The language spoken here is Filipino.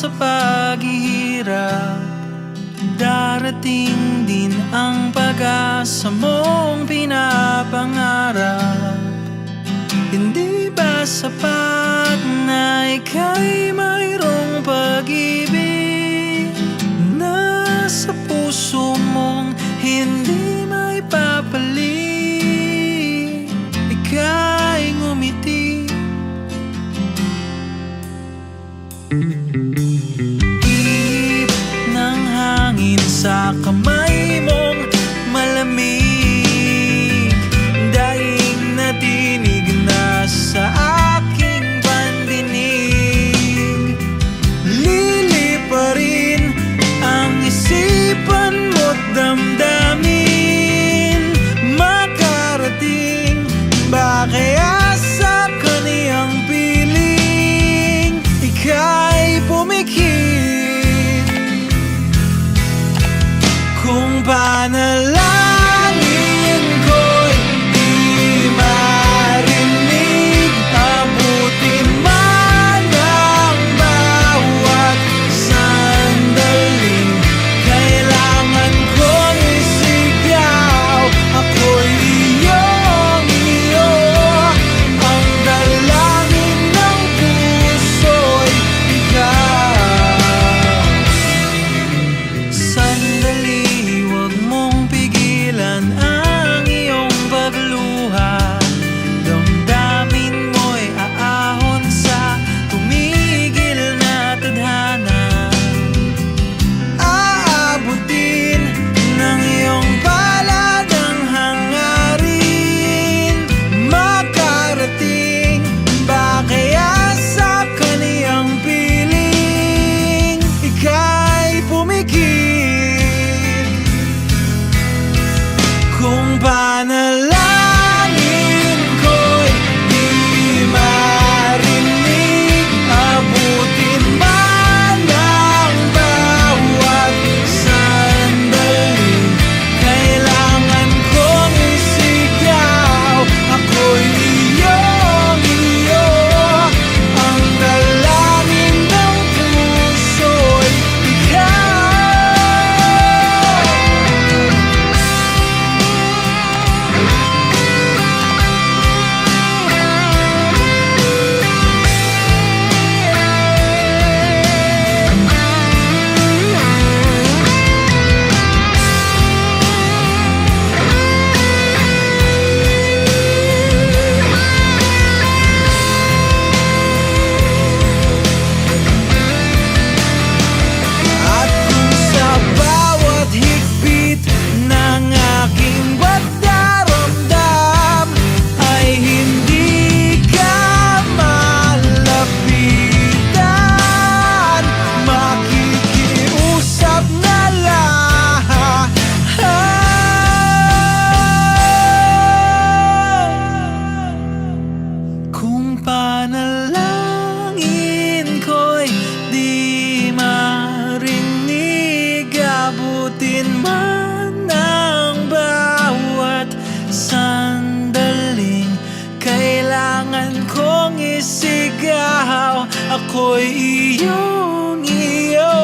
sa paghihirap. Darating din ang pag-asa mong pinapangarap. Hindi ba sapat na ikaw Ihip ng hangin sa kamay. Man ng bawat sandaling Kailangan kong isigaw. Ako'y iyong iyo